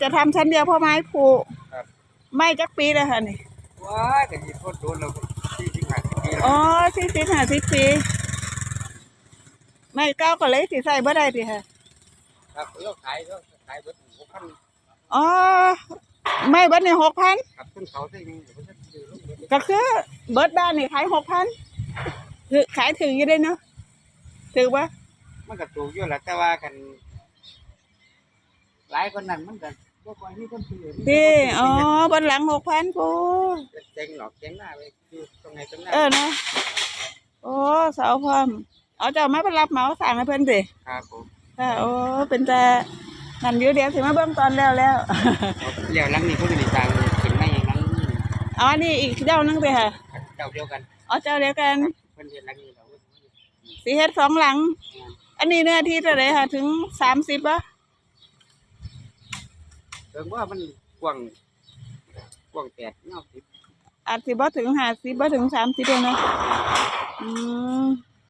จะทำชั้นเดียวเพราะไม้ผูครับ ไม่จักปีเลยค่ะนี่ ว้ายแต่ยี่โคตรโดนเราที่ที่หาที่นี่อ๋อสี่สิบห้าสิบปี ไม่เก้าก็เลยสิใส่บ่ได้ติค่ะ ครับเราขายเราขายเบิดหกพันอ๋อ ไม่เบิดในหกพันกับต้นเขาได้ยังเดี๋ยวจะซื้อลงเบิดก็คือเบิดบ้านนี่ขายหกพันคือขายถึงอยู่ได้เนาะถือว่ามันก็ถูกอยู่แหละแต่ว่ากัน หลายคนนั้นมันก็บ่ค่อยมีคนซื้อดีอ๋อบนหลังหกพันปูเจ๊งหรอกเจ๊งหน้าไปคือตรงไหนตรงนั้นเออเนาะโอ้เสาพร้อมเอาเจ้ามาไปรับเหมาสั่งให้เพิ่นสิครับผมค่ะโอ้เป็นแต่นั่นอยู่เดียวสิมาเบิ่งตอนแล้วแล้วเลี้ยวหลังนี่เขาจะได้สั่งขึ้นมาอย่างนั้นอ๋อนี่อีกเจ้านึงสิค่ะเจ้าเดียวกันอ๋อเจ้าเดียวกันเพิ่นเฮ็ดหลังนี้เราสีเฮ็ดสองหลัง อันนี้เนื้อที่เท่าไหรค่ะถึงสามสิบปะ เพิ่นว่ามันกว้างกว้างแปดเงาสิบอาจสิบ่ถึงห้าสิบบ่ถึงสามสิบเลยเนาะอืม